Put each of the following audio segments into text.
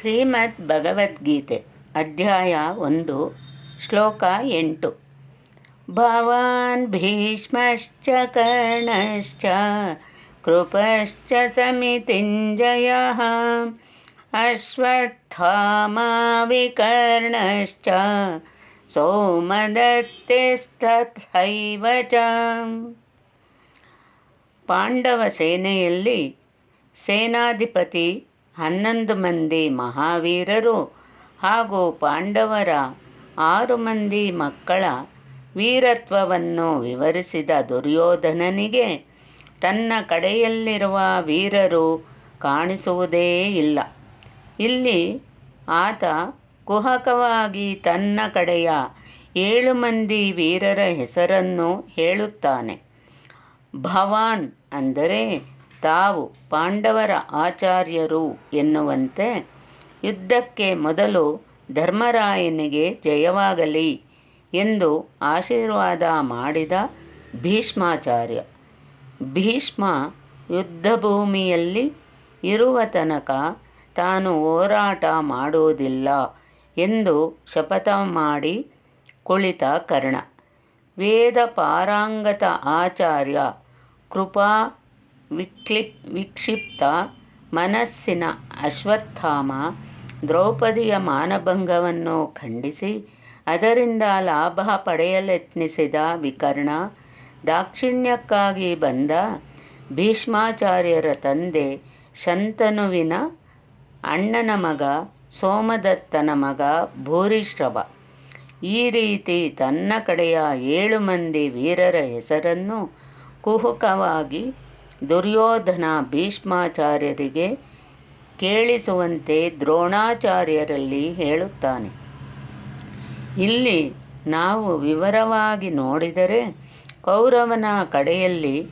ಶ್ರೀಮದ್ ಭಗವದ್ಗೀತೆ, ಅಧ್ಯಾಯ ಒಂದು, ಶ್ಲೋಕ ಎಂಟು. ಭವಾನ್ ಭೀಷ್ಮಶ್ಚ ಕರ್ಣಶ್ಚ, ಕೃಪಶ್ಚ ಸಮಿತಿಂಜಯ, ಅಶ್ವತ್ಥಾಮಾ ವಿಕರ್ಣಶ್ಚ, ಸೋಮದತ್ತೆಸ್ತಥೈವ ಚ. ಪಾಂಡವ ಸೇನೆಯಲ್ಲಿ ಸೇನಾಧಿಪತಿ ಹನ್ನೊಂದು ಮಂದಿ ಮಹಾವೀರರು ಹಾಗೂ ಪಾಂಡವರ ಆರು ಮಂದಿ ಮಕ್ಕಳ ವೀರತ್ವವನ್ನು ವಿವರಿಸಿದ ದುರ್ಯೋಧನನಿಗೆ ತನ್ನ ಕಡೆಯಲ್ಲಿರುವ ವೀರರು ಕಾಣಿಸುವುದೇ ಇಲ್ಲ. ಇಲ್ಲಿ ಆತ ಕುಹಕವಾಗಿ ತನ್ನ ಕಡೆಯ ಏಳು ಮಂದಿ ವೀರರ ಹೆಸರನ್ನು ಹೇಳುತ್ತಾನೆ. ಭವಾನ್ ಅಂದರೆ ತಾವು ಪಾಂಡವರ ಆಚಾರ್ಯರು ಎನ್ನುವಂತೆ ಯುದ್ಧಕ್ಕೆ ಮೊದಲು ಧರ್ಮರಾಯನಿಗೆ ಜಯವಾಗಲಿ ಎಂದು ಆಶೀರ್ವಾದ ಮಾಡಿದ ಭೀಷ್ಮಾಚಾರ್ಯ. ಭೀಷ್ಮ ಯುದ್ಧಭೂಮಿಯಲ್ಲಿ ಇರುವ ತನಕ ತಾನು ಹೋರಾಟ ಮಾಡುವುದಿಲ್ಲ ಎಂದು ಶಪಥ ಮಾಡಿ ಕುಳಿತ ಕರ್ಣ. ವೇದ ಪಾರಾಂಗತ ಆಚಾರ್ಯ ಕೃಪಾ ವಿಕ್ಲಿಪ್, ವಿಕ್ಷಿಪ್ತ ಮನಸ್ಸಿನ ಅಶ್ವತ್ಥಾಮ ದ್ರೌಪದಿಯ ಮಾನಭಂಗವನ್ನು ಖಂಡಿಸಿ, ಅದರಿಂದ ಲಾಭ ಪಡೆಯಲೆತ್ನಿಸಿದ ವಿಕರ್ಣ ದಾಕ್ಷಿಣ್ಯಕ್ಕಾಗಿ ಬಂದ ಭೀಷ್ಮಾಚಾರ್ಯರ ತಂದೆ ಶಂತನುವಿನ ಅಣ್ಣನ ಮಗ ಸೋಮದತ್ತನ ಮಗ ಭೂರಿಶ್ರವ. ಈ ರೀತಿ ತನ್ನ ಕಡೆಯ ಏಳು ಮಂದಿ ವೀರರ ಹೆಸರನ್ನು ಕುಹುಕವಾಗಿ ದುರ್ಯೋಧನ ಭೀಷ್ಮಾಚಾರ್ಯರಿಗೆ ಕೇಳಿಸುವಂತೆ ದ್ರೋಣಾಚಾರ್ಯರಲ್ಲಿ ಹೇಳುತ್ತಾನೆ. ಇಲ್ಲಿ ನಾವು ವಿವರವಾಗಿ ನೋಡಿದರೆ ಕೌರವನ ಕಡೆಯಲ್ಲಿ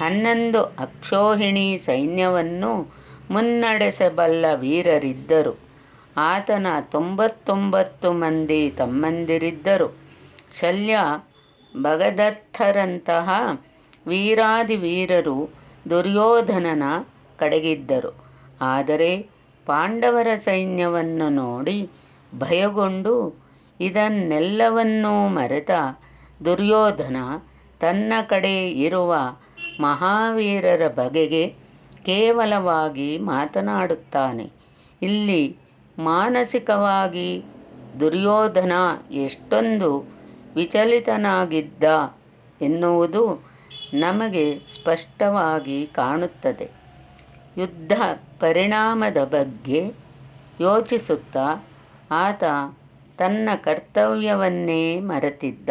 ಹನ್ನೊಂದು ಅಕ್ಷೋಹಿಣಿ ಸೈನ್ಯವನ್ನು ಮುನ್ನಡೆಸಬಲ್ಲ ವೀರರಿದ್ದರು. ಆತನ ತೊಂಬತ್ತೊಂಬತ್ತು ಮಂದಿ ತಮ್ಮಂದಿರಿದ್ದರು. ಶಲ್ಯ ಭಗದತ್ತರಂತಹ ವೀರಾದಿ ವೀರರು ದುರ್ಯೋಧನನ ಕಡೆಗಿದ್ದರು. ಆದರೆ ಪಾಂಡವರ ಸೈನ್ಯವನ್ನು ನೋಡಿ ಭಯಗೊಂಡು ಇದನ್ನೆಲ್ಲವನ್ನೂ ಮರೆತ ದುರ್ಯೋಧನ ತನ್ನ ಕಡೆ ಇರುವ ಮಹಾವೀರರ ಬಗೆಗೆ ಕೇವಲವಾಗಿ ಮಾತನಾಡುತ್ತಾನೆ. ಇಲ್ಲಿ ಮಾನಸಿಕವಾಗಿ ದುರ್ಯೋಧನ ಎಷ್ಟೊಂದು ವಿಚಲಿತನಾಗಿದ್ದ ಎನ್ನುವುದು ನಮಗೆ ಸ್ಪಷ್ಟವಾಗಿ ಕಾಣುತ್ತದೆ. ಯುದ್ಧ ಪರಿಣಾಮದ ಬಗ್ಗೆ ಯೋಚಿಸುತ್ತಾ ಆತ ತನ್ನ ಕರ್ತವ್ಯವನ್ನೇ ಮರೆತಿದ್ದ.